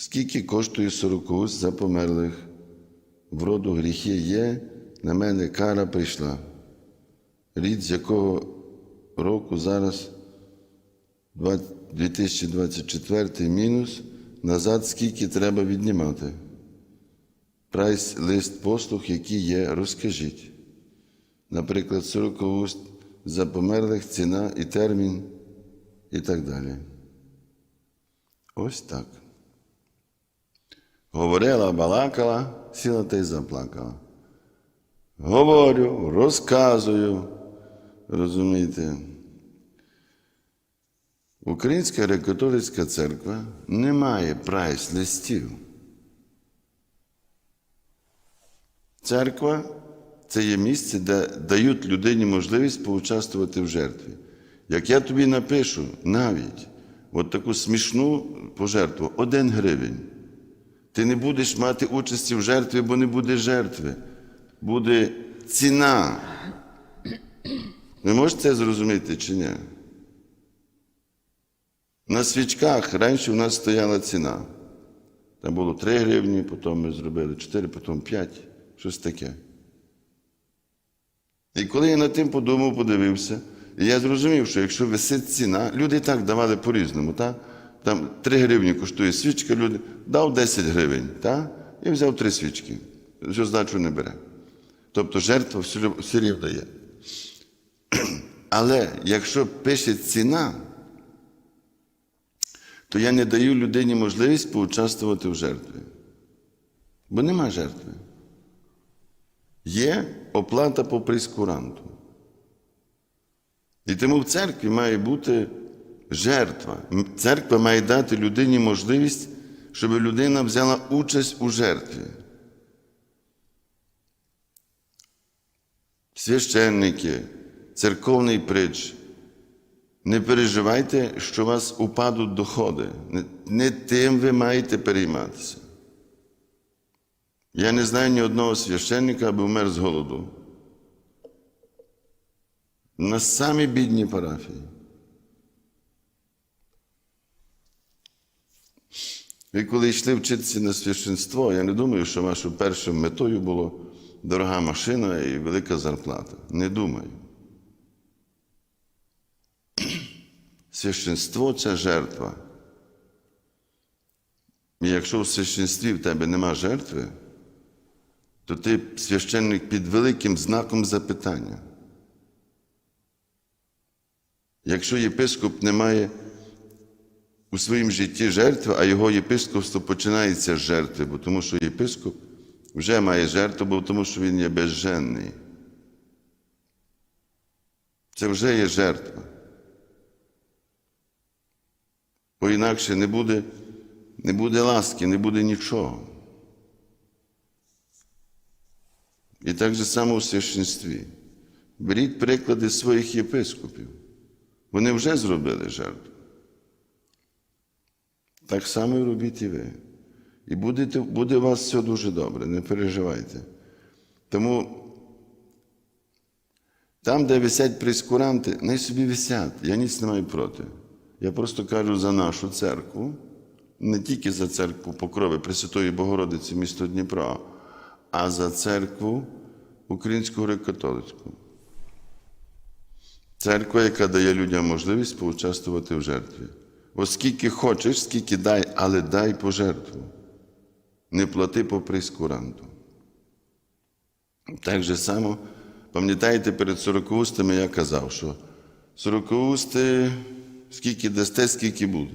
Скільки коштує сорокуст за померлих? В роду гріхи є, на мене кара прийшла. Рід з якого року зараз 2024 мінус, назад скільки треба віднімати. Прайс лист послуг, які є, розкажіть. Наприклад, 40 уст за померлих ціна і термін, і так далі. Ось так. Говорила, балакала, сіла та й заплакала. Говорю, розказую, розумієте. Українська греко-католицька церква не має прайс-листів. Церква це є місце, де дають людині можливість поучаствувати в жертві. Як я тобі напишу навіть от таку смішну пожертву один гривень, ти не будеш мати участі в жертві, бо не буде жертви. Буде ціна. Ви можете це зрозуміти чи ні? На свічках раніше у нас стояла ціна. Там було 3 гривні, потім ми зробили 4, потім 5, щось таке. І коли я над тим подумав, подивився, я зрозумів, що якщо висить ціна, люди і так давали по-різному. Так? Там 3 гривні коштує свічка, люди дав 10 гривень, так? і взяв 3 свічки. Що здачу не бере. Тобто жертва все рівно є. Але якщо пише ціна, то я не даю людині можливість поучаствувати в жертві. Бо нема жертви. Є оплата по прескуранту. І тому в церкві має бути жертва. Церква має дати людині можливість, щоб людина взяла участь у жертві. Священники, церковний притч. Не переживайте, що у вас упадуть доходи. Не, тим ви маєте перейматися. Я не знаю ні одного священника, аби вмер з голоду. На самі бідні парафії. Ви коли йшли вчитися на священство, я не думаю, що вашою першою метою було дорога машина і велика зарплата. Не думаю. Священство це жертва. І якщо в священстві в тебе нема жертви, то ти священник під великим знаком запитання. Якщо єпископ не має у своїм житті жертви, а його єпископство починається з жертви, бо тому що єпископ вже має жертву, бо тому що він є безженний. Це вже є жертва. Бо інакше не буде, не буде ласки, не буде нічого. І так же само у священстві. Беріть приклади своїх єпископів. Вони вже зробили жертву. Так само і робіть і ви. І будете, буде у вас все дуже добре, не переживайте. Тому там, де висять прескуранти, най собі висять. Я ніц не маю проти. Я просто кажу за нашу церкву, не тільки за церкву Покрови Пресвятої Богородиці місто Дніпро, а за церкву Українську греко-католицьку. Церква, яка дає людям можливість поучаствувати в жертві. Оскільки хочеш, скільки дай, але дай пожертву. Не плати по прескуранту. Так же само, пам'ятаєте, перед сорокоустами я казав, що сорокоусти скільки дасте, скільки буде.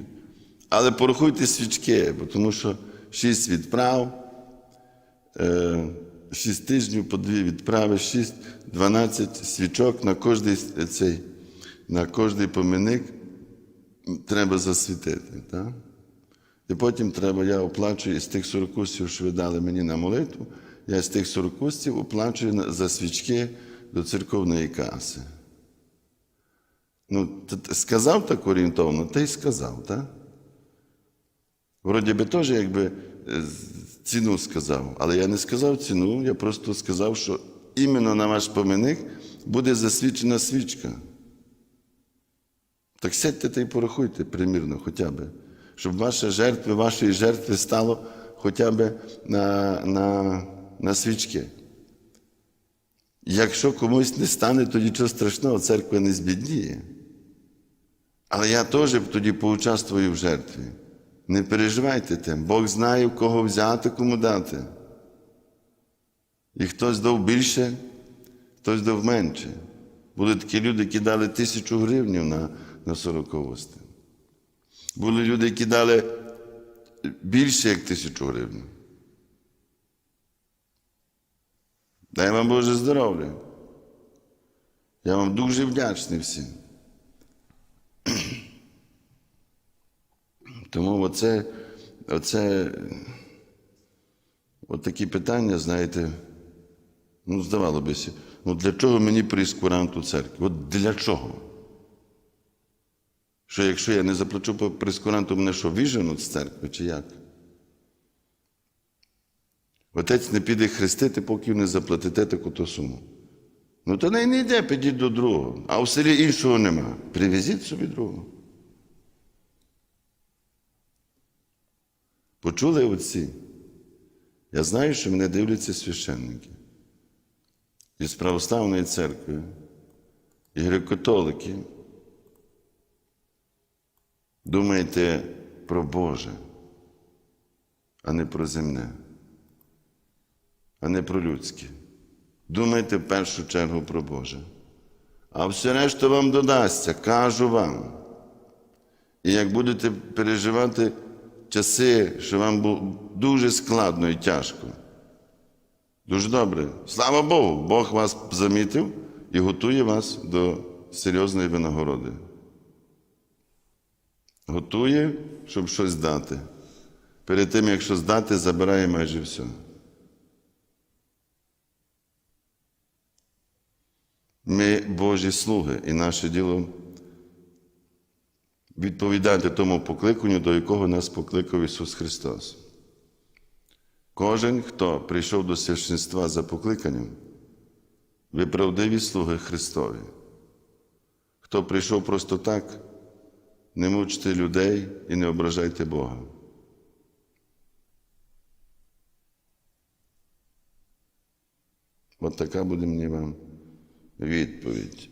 Але порахуйте свічки, бо тому що шість відправ, е, шість тижнів по дві відправи, шість, дванадцять свічок на кожний цей, на кожний поминник треба засвітити. Так? І потім треба, я оплачую із тих сорокустів, що ви дали мені на молитву, я з тих сорокустів оплачую за свічки до церковної каси. Ну, сказав так орієнтовно, ти й сказав, так? Вроді би теж якби ціну сказав, але я не сказав ціну, я просто сказав, що іменно на ваш поминик буде засвідчена свічка. Так сядьте та й порахуйте примірно хоча б. щоб ваші жертви, вашої жертви стало хоча б на, на, на свічки. Якщо комусь не стане, то нічого страшного, церква не збідніє. Але я теж тоді поучаствую в жертві. Не переживайте тим. Бог знає, кого взяти, кому дати. І хтось дав більше, хтось дав менше. Були такі люди, які дали тисячу гривнів на, на 40 усти. Були люди, які дали більше, як тисячу гривень. Дай вам Боже здоров'я. Я вам дуже вдячний всім. Тому оце, оце от такі питання, знаєте, ну, здавало бися, ну для чого мені прескурант у церкві? От для чого? Що якщо я не заплачу по прескуранту, мене що, віженуть з церкви чи як? Отець не піде хрестити, поки не заплатите таку то суму. Ну, то не йде, підіть до другого. А в селі іншого нема. Привезіть собі другого. Почули отці? Я знаю, що мене дивляться священники із православної церкви, і греко-католики. Думайте про Боже, а не про земне, а не про людське. Думайте в першу чергу про Боже. А все решта вам додасться, кажу вам. І як будете переживати часи, що вам було дуже складно і тяжко. Дуже добре. Слава Богу, Бог вас замітив і готує вас до серйозної винагороди. Готує, щоб щось дати. Перед тим, як щось дати, забирає майже все. Ми Божі слуги, і наше діло відповідати тому покликанню, до якого нас покликав Ісус Христос. Кожен, хто прийшов до священства за покликанням, ви правдиві слуги Христові. Хто прийшов просто так, не мучте людей і не ображайте Бога. От така буде мені вам відповідь.